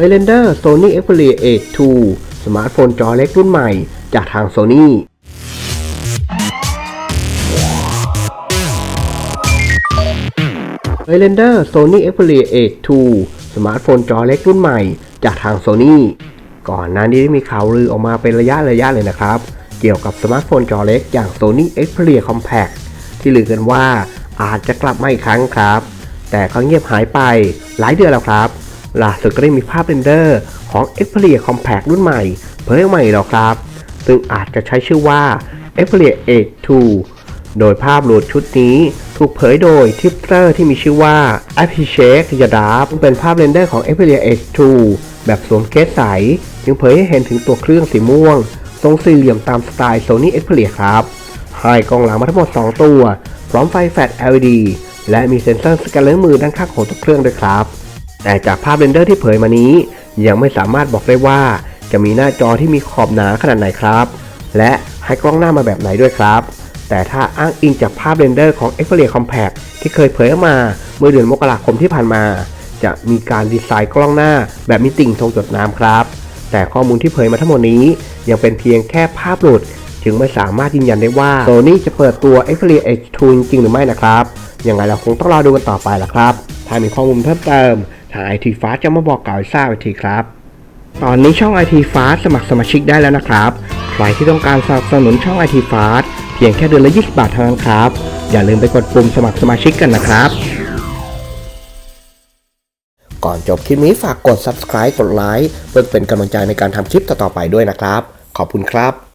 h i g h l a n d e r Sony Xperia 8 II สมาร์ทโฟนจอเล็กรุ่นใหม่จากทาง Sony h i g h l a n d e r Sony Xperia 8 II สมาร์ทโฟนจอเล็กรุ่นใหม่จากทาง Sony ก่อนหน้านี้ได้มีข่าวลือออกมาเป็นระยะระยะเลยนะครับ เกี่ยวกับสมาร์ทโฟนจอเล็กอย่าง Sony Xperia Compact ที่ลือกันว่าอาจจะกลับมาอีกครั้งครับ แต่ก็เงียบหายไปหลายเดือนแล้วครับ ล่าสุดก็ได้มีภาพเรนเดอร์ของ Xperia Compact รุ่นใหม่ เผยออกมาอีกแล้วครับ ซึ่งอาจจะใช้ชื่อว่า Xperia 8 II โดยภาพหลุดชุดนี้ถูกเผยโดยทิปเตอร์ที่มีชื่อว่า a p p i c h e k y a d a b เป็นภาพเรนเดอร์ของ Xperia H2 แบบสวมเคสใส จึงเผยให้เห็นถึงตัวเครื่องสีม่วง ทรงสี่เหลี่ยมตามสไตล์ Sony Xperia ครับให้กล้องหลังมาทั้งหมด 2 ตัว พร้อมไฟแฟลช LED และมีเซ็นเซอร์สแกนเลอร์มือด้านข้างของตัวเครื่องด้วยครับ แต่จากภาพเรนเดอร์ที่เผยมานี้ ยังไม่สามารถบอกได้ว่าจะมีหน้าจอที่มีขอบหนาขนาดไหนครับ และให้กล้องหน้ามาแบบไหนด้วยครับ แต่ถ้าอ้างอิงจากภาพเรนเดอร์ของ Xperia Compact ที่เคยเผยออกมาเมื่อเดือนมกราคมที่ผ่านมา จะมีการดีไซน์กล้องหน้าแบบมีติ่งทรงจดน้ำครับ แต่ข้อมูลที่เผยมาทั้งหมดนี้ ยังเป็นเพียงแค่ภาพหลุด จึงไม่สามารถยืนยันได้ว่า Sony จะเปิดตัว Xperia H2 จริงหรือไม่นะครับยังไงเราคงต้องรอดูกันต่อไปละครับ ถ้ามีข้อมูลเพิ่มเติม ทาง IT Fast จะมาบอกกล่าวให้ทราบอีกทีครับ ตอนนี้ช่อง IT Fast สมัครสมาชิกได้แล้วนะครับ ใครที่ต้องการสนับสนุนช่อง IT Fast เพียงแค่เดือนละ 20 บาทเท่านั้นครับ อย่าลืมไปกดปุ่มสมัครสมาชิกกันนะครับก่อนจบคลิปนี้ฝากกด subscribe กดไลค์เพื่อเป็นกำลังใจในการทำคลิปต่อๆไปด้วยนะครับ ขอบคุณครับ